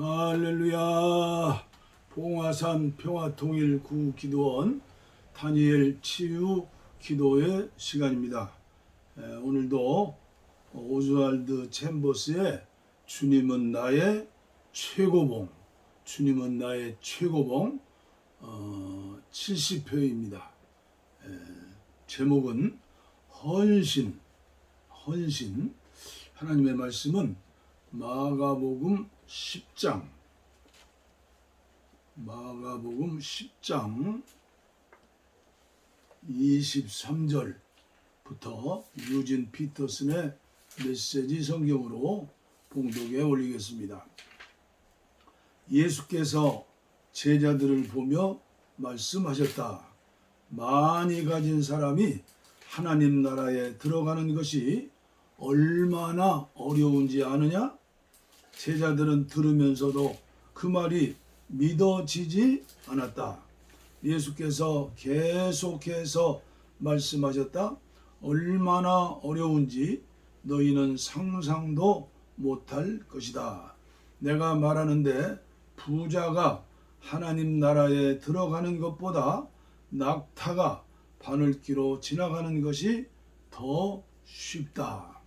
할렐루야 봉화산 평화통일 구기도원 다니엘 치유 기도의 시간입니다. 에, 오늘도 오즈왈드 챔버스의 주님은 나의 최고봉 주님은 나의 최고봉 어, 70회입니다. 제목은 헌신 헌신 하나님의 말씀은 마가복음 10장 마가복음 10장 23절부터 유진 피터슨의 메시지 성경으로 봉독에 올리겠습니다. 예수께서 제자들을 보며 말씀하셨다. 많이 가진 사람이 하나님 나라에 들어가는 것이 얼마나 어려운지 아느냐? 제자들은 들으면서도 그 말이 믿어지지 않았다. 예수께서 계속해서 말씀하셨다. 얼마나 어려운지 너희는 상상도 못할 것이다. 내가 말하는데 부자가 하나님 나라에 들어가는 것보다 낙타가 바늘기로 지나가는 것이 더 쉽다.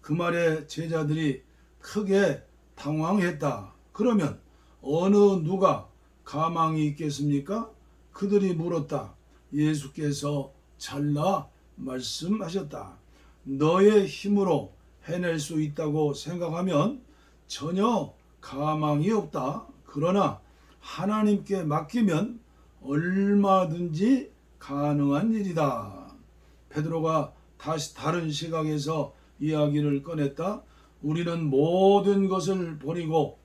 그 말에 제자들이 크게 당황했다. 그러면 어느 누가 가망이 있겠습니까? 그들이 물었다. 예수께서 잘라 말씀하셨다. 너의 힘으로 해낼 수 있다고 생각하면 전혀 가망이 없다. 그러나 하나님께 맡기면 얼마든지 가능한 일이다. 베드로가 다시 다른 시각에서 이야기를 꺼냈다. 우리는 모든 것을 버리고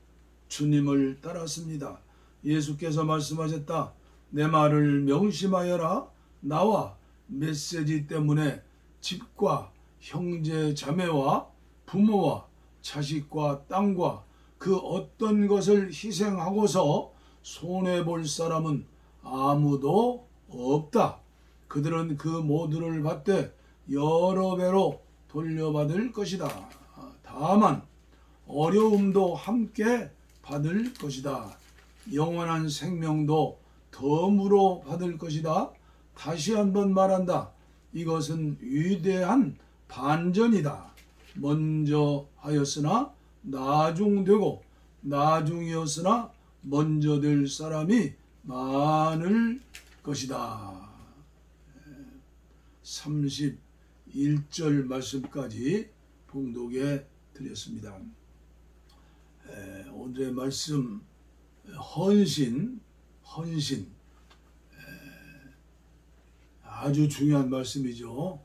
주님을 따랐습니다. 예수께서 말씀하셨다. 내 말을 명심하여라. 나와 메시지 때문에 집과 형제 자매와 부모와 자식과 땅과 그 어떤 것을 희생하고서 손해 볼 사람은 아무도 없다. 그들은 그 모두를 받되 여러 배로 돌려받을 것이다. 다만 어려움도 함께 받을 것이다. 영원한 생명도 덤으로 받을 것이다. 다시 한번 말한다. 이것은 위대한 반전이다. 먼저 하였으나 나중 되고 나중이었으나 먼저 될 사람이 많을 것이다. 31절 말씀까지 봉독해 드렸습니다. 에, 오늘의 말씀 헌신 헌신 에, 아주 중요한 말씀이죠.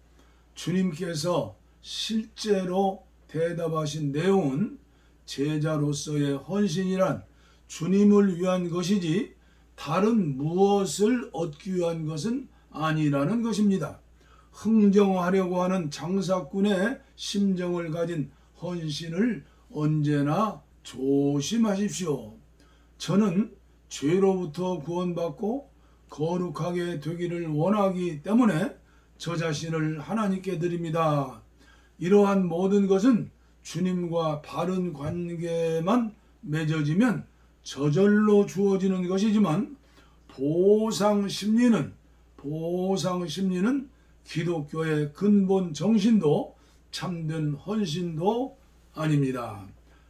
주님께서 실제로 대답하신 내용은 제자로서의 헌신이란 주님을 위한 것이지 다른 무엇을 얻기 위한 것은 아니라는 것입니다. 흥정하려고 하는 장사꾼의 심정을 가진 헌신을 언제나 조심하십시오. 저는 죄로부터 구원받고 거룩하게 되기를 원하기 때문에 저 자신을 하나님께 드립니다. 이러한 모든 것은 주님과 바른 관계만 맺어지면 저절로 주어지는 것이지만 보상 심리는 보상 심리는 기독교의 근본 정신도 참된 헌신도 아닙니다.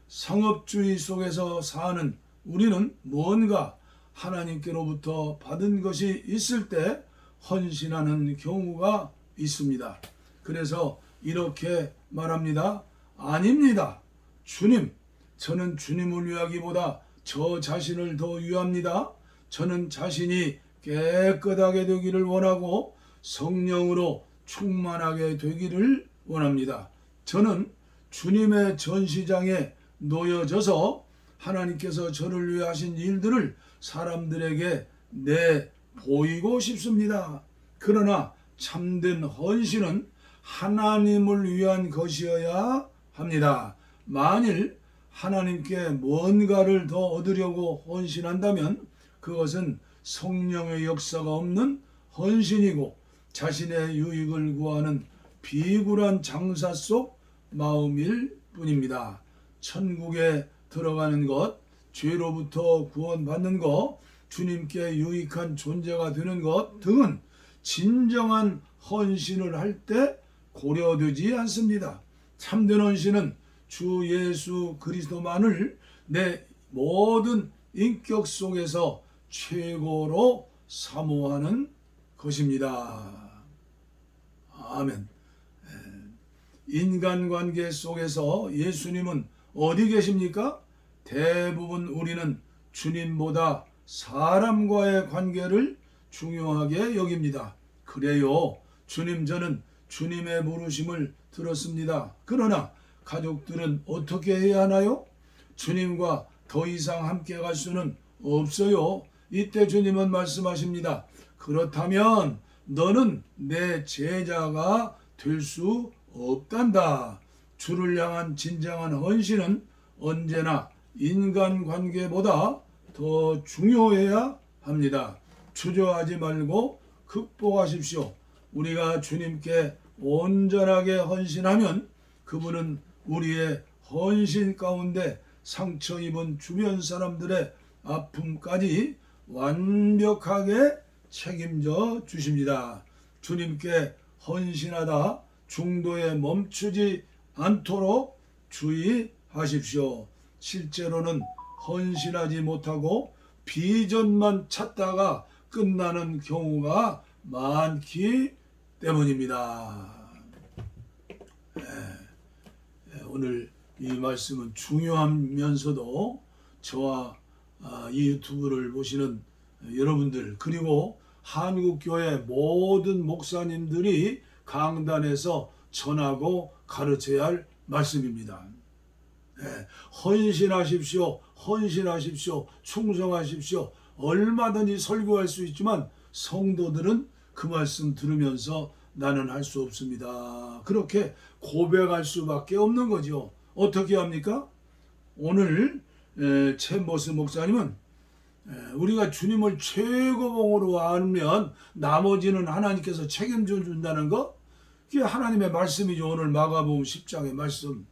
상업주의 속에서 사는 우리는 뭔가 하나님께로부터 받은 것이 있을 때 헌신하는 경우가 있습니다. 그래서 이렇게 말합니다. 아닙니다. 주님, 저는 주님을 위하기보다 저 자신을 더 위합니다. 저는 자신이 깨끗하게 되기를 원하고 성령으로 충만하게 되기를 원합니다. 저는 주님의 전시장에 놓여져서 하나님께서 저를 위해 하신 일들을 사람들에게 내 보이고 싶습니다. 그러나 참된 헌신은 하나님을 위한 것이어야 합니다. 만일 하나님께 뭔가를 더 얻으려고 헌신한다면 그것은 성령의 역사가 없는 헌신이고 자신의 유익을 구하는 비굴한 장사 속 마음일 뿐입니다. 천국에 들어가는 것, 죄로부터 구원받는 것, 주님께 유익한 존재가 되는 것 등은 진정한 헌신을 할 때 고려되지 않습니다. 참된 헌신은 주 예수 그리스도만을 내 모든 인격 속에서 최고로 사모하는 것입니다. 아멘. 인간관계 속에서 예수님은 어디 계십니까? 대부분 우리는 주님보다 사람과의 관계를 중요하게 여깁니다. 그래요. 주님 저는 주님의 부르심을 들었습니다. 그러나 가족들은 어떻게 해야 하나요? 주님과 더 이상 함께 갈 수는 없어요. 이때 주님은 말씀하십니다. 그렇다면 너는 내 제자가 될 수 없단다. 주를 향한 진정한 헌신은 언제나 인간관계보다 더 중요해야 합니다. 주저하지 말고 극복하십시오. 우리가 주님께 온전하게 헌신하면 그분은 우리의 헌신 가운데 상처 입은 주변 사람들의 아픔까지 완벽하게 책임져 주십니다. 주님께 헌신하다 중도에 멈추지 않도록 주의하십시오. 실제로는 헌신하지 못하고 비전만 찾다가 끝나는 경우가 많기 때문입니다. 예, 예, 오늘 이 말씀은 중요하면서도 저와 아, 이 유튜브를 보시는 여러분들 그리고 한국교회 모든 목사님들이 강단에서 전하고 가르쳐야 할 말씀입니다. 예, 헌신하십시오. 헌신하십시오. 충성하십시오. 얼마든지 설교할 수 있지만 성도들은 그 말씀 들으면서 나는 할 수 없습니다. 그렇게 고백할 수밖에 없는 거죠. 어떻게 합니까? 오늘 에, 챔버스 목사님은 에, 우리가 주님을 최고봉으로 알면 나머지는 하나님께서 책임져 준다는 거 그게 하나님의 말씀이죠. 오늘 마가복음 10장의 말씀.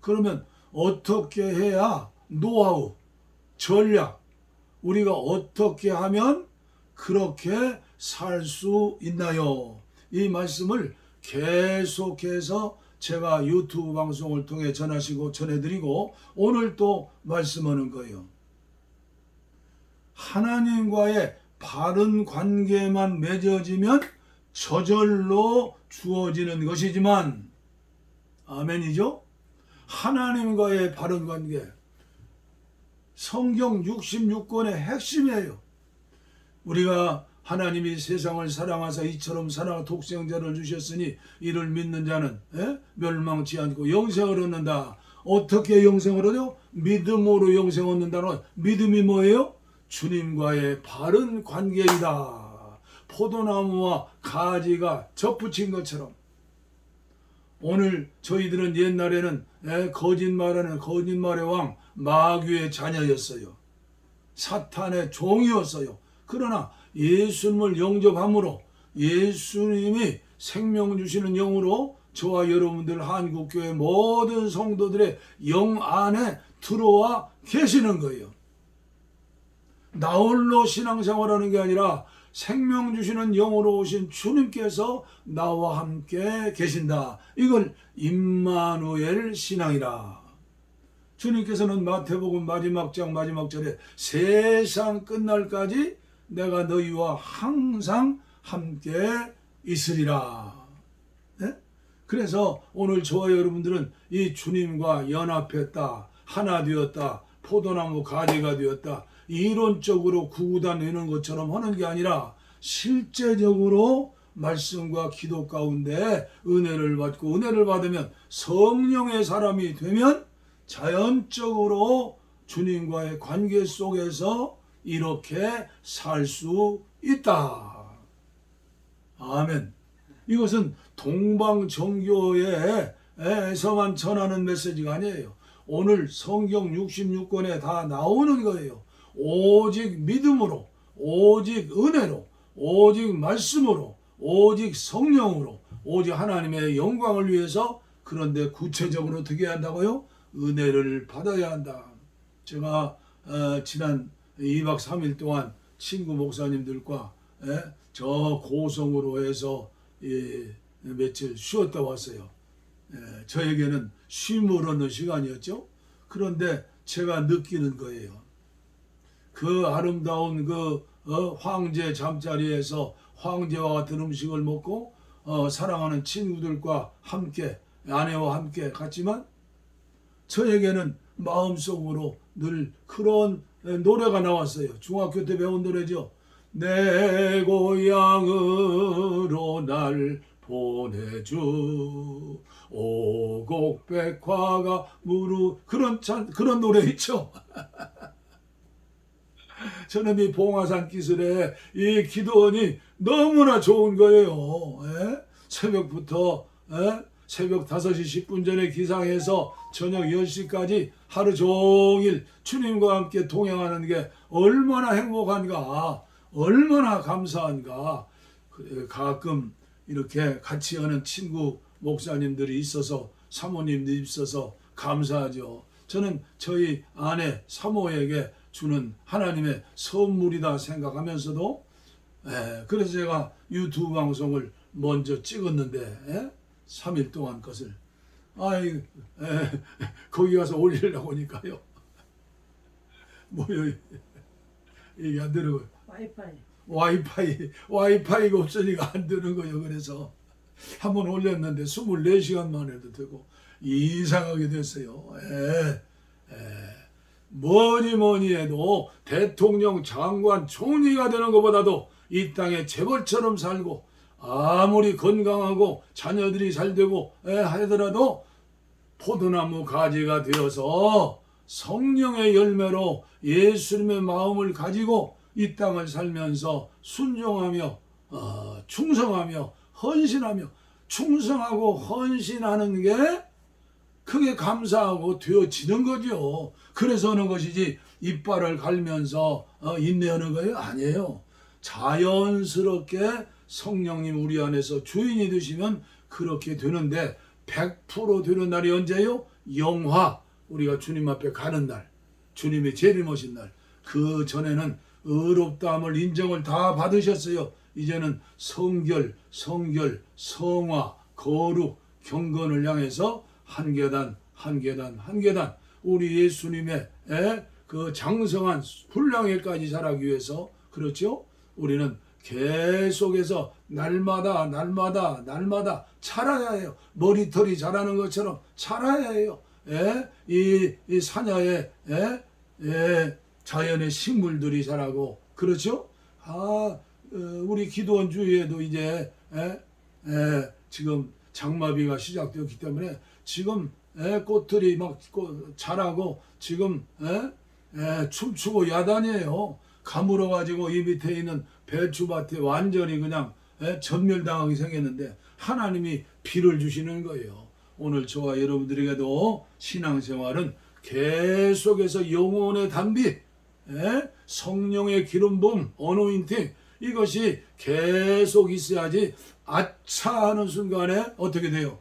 그러면 어떻게 해야 노하우, 전략, 우리가 어떻게 하면 그렇게 살 수 있나요? 이 말씀을 계속해서 제가 유튜브 방송을 통해 전하시고 전해드리고 오늘 또 말씀하는 거예요. 하나님과의 바른 관계만 맺어지면 저절로 주어지는 것이지만 아멘이죠? 하나님과의 바른 관계 성경 66권의 핵심이에요. 우리가 하나님이 세상을 사랑하사 이처럼 사랑 독생자를 주셨으니 이를 믿는 자는 에? 멸망치 않고 영생을 얻는다. 어떻게 영생을 얻어? 믿음으로 영생 얻는다는 믿음이 뭐예요? 주님과의 바른 관계이다. 포도나무와 가지가 접붙인 것처럼 오늘 저희들은 옛날에는 에, 거짓말하는 거짓말의 왕 마귀의 자녀였어요. 사탄의 종이었어요. 그러나 예수님을 영접함으로 예수님이 생명 주시는 영으로 저와 여러분들 한국교회 모든 성도들의 영 안에 들어와 계시는 거예요. 나홀로 신앙생활하는 게 아니라 생명 주시는 영으로 오신 주님께서 나와 함께 계신다. 이걸 임마누엘 신앙이라. 주님께서는 마태복음 마지막 장 마지막 절에 세상 끝날까지 내가 너희와 항상 함께 있으리라. 네? 그래서 오늘 저와 여러분들은 이 주님과 연합했다, 하나 되었다, 포도나무 가지가 되었다. 이론적으로 구구단내는 것처럼 하는 게 아니라 실제적으로 말씀과 기도 가운데 은혜를 받고 은혜를 받으면 성령의 사람이 되면 자연적으로 주님과의 관계 속에서 이렇게 살 수 있다. 아멘. 이것은 동방 정교에서만 전하는 메시지가 아니에요. 오늘 성경 66권에 다 나오는 거예요. 오직 믿음으로, 오직 은혜로, 오직 말씀으로, 오직 성령으로, 오직 하나님의 영광을 위해서 그런데 구체적으로 어떻게 한다고요? 은혜를 받아야 한다. 제가 어, 지난 2박 3일 동안 친구 목사님들과 예, 저 고성으로 해서 예, 며칠 쉬었다 왔어요. 예, 저에게는 쉼을 얻는 시간이었죠. 그런데 제가 느끼는 거예요. 그 아름다운 그 어, 황제 잠자리에서 황제와 같은 음식을 먹고 어, 사랑하는 친구들과 함께 아내와 함께 갔지만 저에게는 마음속으로 늘 그런 노래가 나왔어요. 중학교 때 배운 노래죠. 내 고향으로 날 보내주 오곡백화가 무르 그런 찬 그런 노래 있죠. 저는 이 봉화산 기술에 이 기도원이 너무나 좋은 거예요. 예? 새벽부터 예? 새벽 5시 10분 전에 기상해서 저녁 10시까지 하루 종일 주님과 함께 동행하는 게 얼마나 행복한가, 얼마나 감사한가. 그, 가끔 이렇게 같이 하는 친구 목사님들이 있어서 사모님들이 있어서 감사하죠. 저는 저희 아내 사모에게 주는 하나님의 선물이다 생각하면서도 에, 그래서 제가 유튜브 방송을 먼저 찍었는데 에? 3일 동안 것을 아이 에, 거기 가서 올리려고 하니까요 뭐요 이게 안 되는 거예요 와이파이. 와이파이 와이파이가 없으니까 안 되는 거예요 그래서 한 번 올렸는데 24시간 만에도 되고 이상하게 됐어요 에, 에. 뭐니 뭐니 해도 대통령 장관 총리가 되는 것보다도 이 땅에 재벌처럼 살고 아무리 건강하고 자녀들이 잘 되고 에, 하더라도 포도나무 가지가 되어서 성령의 열매로 예수님의 마음을 가지고 이 땅을 살면서 순종하며 어, 충성하며 헌신하며 충성하고 헌신하는 게 그게 감사하고 되어지는 거죠. 그래서 하는 것이지 이빨을 갈면서 어, 인내하는 거예요? 아니에요. 자연스럽게 성령님 우리 안에서 주인이 되시면 그렇게 되는데 100% 되는 날이 언제요? 영화 우리가 주님 앞에 가는 날 주님의 재림 오신 날 그 전에는 의롭다함을 인정을 다 받으셨어요. 이제는 성결, 성결, 성화, 거룩, 경건을 향해서 한 계단, 한 계단, 한 계단 우리 예수님의 에? 그 장성한 분량에까지 자라기 위해서 그렇죠? 우리는 계속해서 날마다 날마다 날마다 자라야 해요. 머리털이 자라는 것처럼 자라야 해요. 에? 이, 이 사냐에 에? 에? 자연의 식물들이 자라고 그렇죠? 아 어, 우리 기도원 주위에도 이제 에? 에? 지금 장마비가 시작되었기 때문에 지금 에, 꽃들이 막 꽃, 자라고 지금 에? 에, 춤추고 야단이에요. 가물어 가지고 이 밑에 있는 배추밭에 완전히 그냥 에, 전멸당하게 생겼는데 하나님이 비를 주시는 거예요. 오늘 저와 여러분들에게도 신앙생활은 계속해서 영혼의 단비, 에? 성령의 기름 부음, 어노인팅 이것이 계속 있어야지 아차 하는 순간에 어떻게 돼요?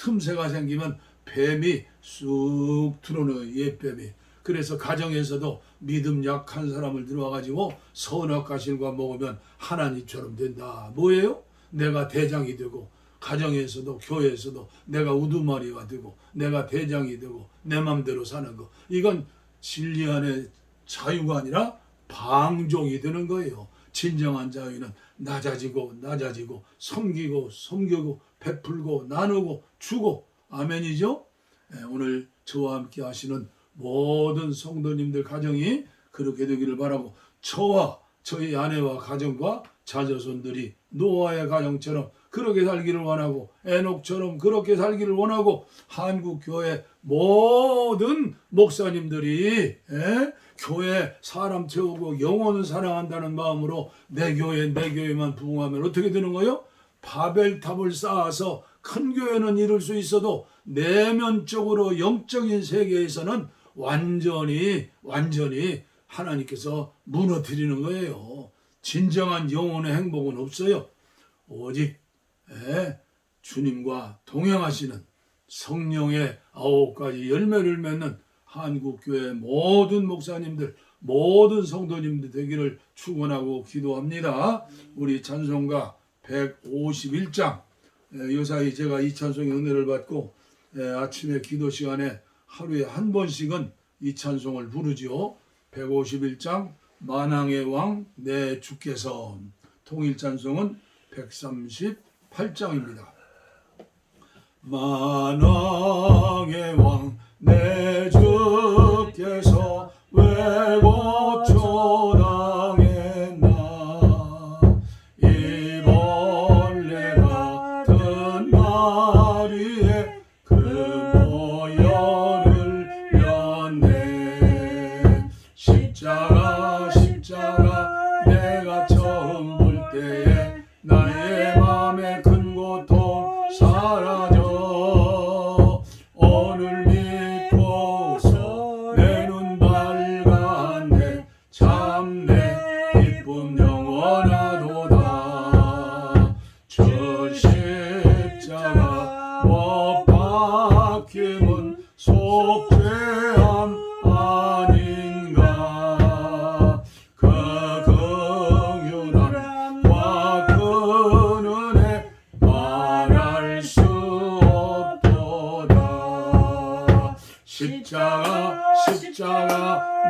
틈새가 생기면 뱀이 쑥 들어오는 옛뱀이. 그래서 가정에서도 믿음 약한 사람을 들어와가지고 선악과실과 먹으면 하나님처럼 된다. 뭐예요? 내가 대장이 되고 가정에서도 교회에서도 내가 우두머리가 되고 내가 대장이 되고 내 맘대로 사는 거. 이건 진리 안에 자유가 아니라 방종이 되는 거예요. 진정한 자유는 낮아지고 낮아지고 섬기고 섬기고 베풀고 나누고 주고 아멘이죠. 예, 오늘 저와 함께 하시는 모든 성도님들 가정이 그렇게 되기를 바라고 저와 저희 아내와 가정과 자녀손들이 노아의 가정처럼 그렇게 살기를 원하고 에녹처럼 그렇게 살기를 원하고 한국 교회 모든 목사님들이 예? 교회 사람 채우고 영혼을 사랑한다는 마음으로 내 교회 내 교회만 부흥하면 어떻게 되는 거요? 바벨탑을 쌓아서 큰 교회는 이룰 수 있어도 내면적으로 영적인 세계에서는 완전히 완전히 하나님께서 무너뜨리는 거예요. 진정한 영혼의 행복은 없어요. 오직 예, 주님과 동행하시는 성령의 아홉 가지 열매를 맺는 한국교회 모든 목사님들 모든 성도님들 되기를 축원하고 기도합니다. 우리 찬송가 151장 예, 요사이 제가 이 찬송의 은혜를 받고 예, 아침에 기도 시간에 하루에 한 번씩은 이 찬송을 부르지요. 151장 만왕의 왕 내 주께서 통일 찬송은 138장입니다. 만왕의 왕 내 주께서 왜고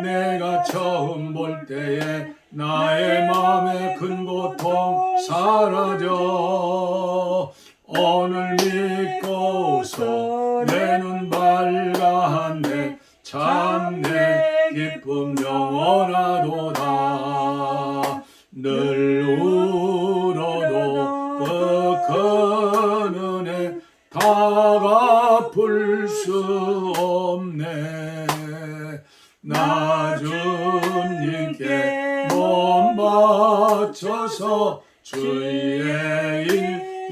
내가 처음 볼 때에 나의 마음에 큰 고통 사라져. 오늘 믿고서 내 눈 밝았네. 참내 기쁨 영원하도다. 늘 울어도 그큰 은혜 다 갚을 수 없네 나 주님께 몸 바쳐서 주의 일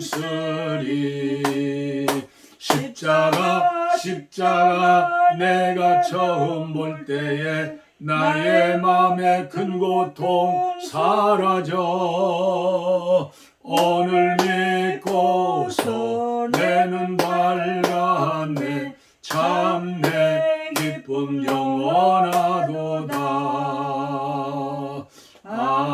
힘쓰리. 십자가 십자가 내가 처음 볼 때에 나의 맘에 큰 고통 사라져. 오늘 믿고서 내눈 밝았네 참내 기쁨 영원하도다 아멘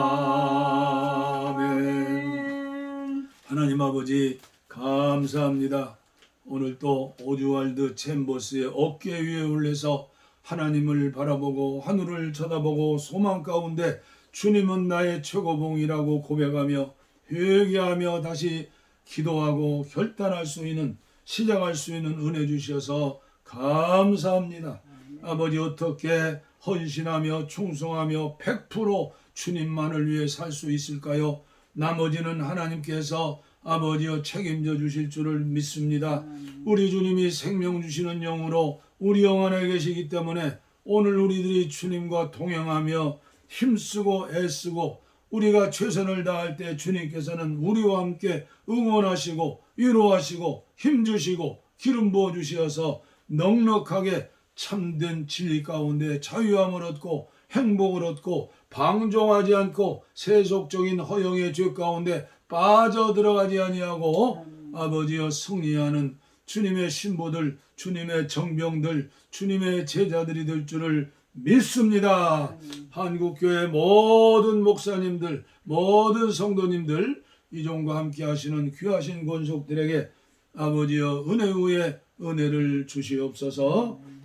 하나님 아버지 감사합니다. 오늘 또 오즈왈드 챔버스의 어깨 위에 올려서 하나님을 바라보고 하늘을 쳐다보고 소망 가운데 주님은 나의 최고봉이라고 고백하며 회개하며 다시 기도하고 결단할 수 있는 시작할 수 있는 은혜 주셔서 감사합니다. 아버지 어떻게 헌신하며 충성하며 100% 주님만을 위해 살 수 있을까요? 나머지는 하나님께서 아버지여 책임져 주실 줄을 믿습니다. 우리 주님이 생명 주시는 영으로 우리 영 안에 계시기 때문에 오늘 우리들이 주님과 동행하며 힘쓰고 애쓰고 우리가 최선을 다할 때 주님께서는 우리와 함께 응원하시고 위로하시고 힘주시고 기름 부어 주시어서 넉넉하게 참된 진리 가운데 자유함을 얻고 행복을 얻고 방종하지 않고 세속적인 허영의 죄 가운데 빠져 들어가지 아니하고 아버지여 승리하는 주님의 신부들, 주님의 정병들, 주님의 제자들이 될 줄을 믿습니다. 한국교회 모든 목사님들, 모든 성도님들, 이종과 함께 하시는 귀하신 권속들에게 아버지여 은혜 위에 은혜를 주시옵소서. 아멘.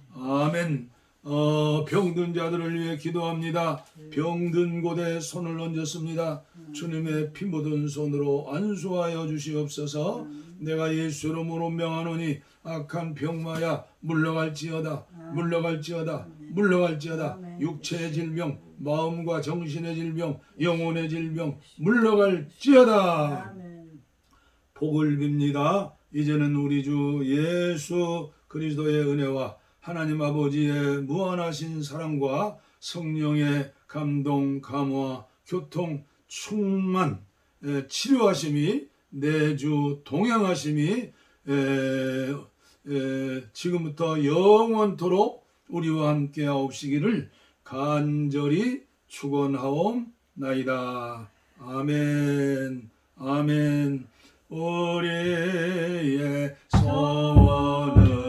어, 병든 자들을 위해 기도합니다. 병든 곳에 손을 얹었습니다. 주님의 피 묻은 손으로 안수하여 주시옵소서. 내가 예수 이름으로 명하노니 악한 병마야 물러갈지어다. 물러갈지어다. 물러갈지어다. 육체의 질병, 마음과 정신의 질병, 영혼의 질병 물러갈지어다. 복을 빕니다. 이제는 우리 주 예수 그리스도의 은혜와 하나님 아버지의 무한하신 사랑과 성령의 감동, 감화, 교통, 충만, 에, 치료하심이 내주 동행하심이 지금부터 영원토록 우리와 함께 하옵시기를 간절히 축원하옵나이다. 아멘. 아멘. 우리의 소원은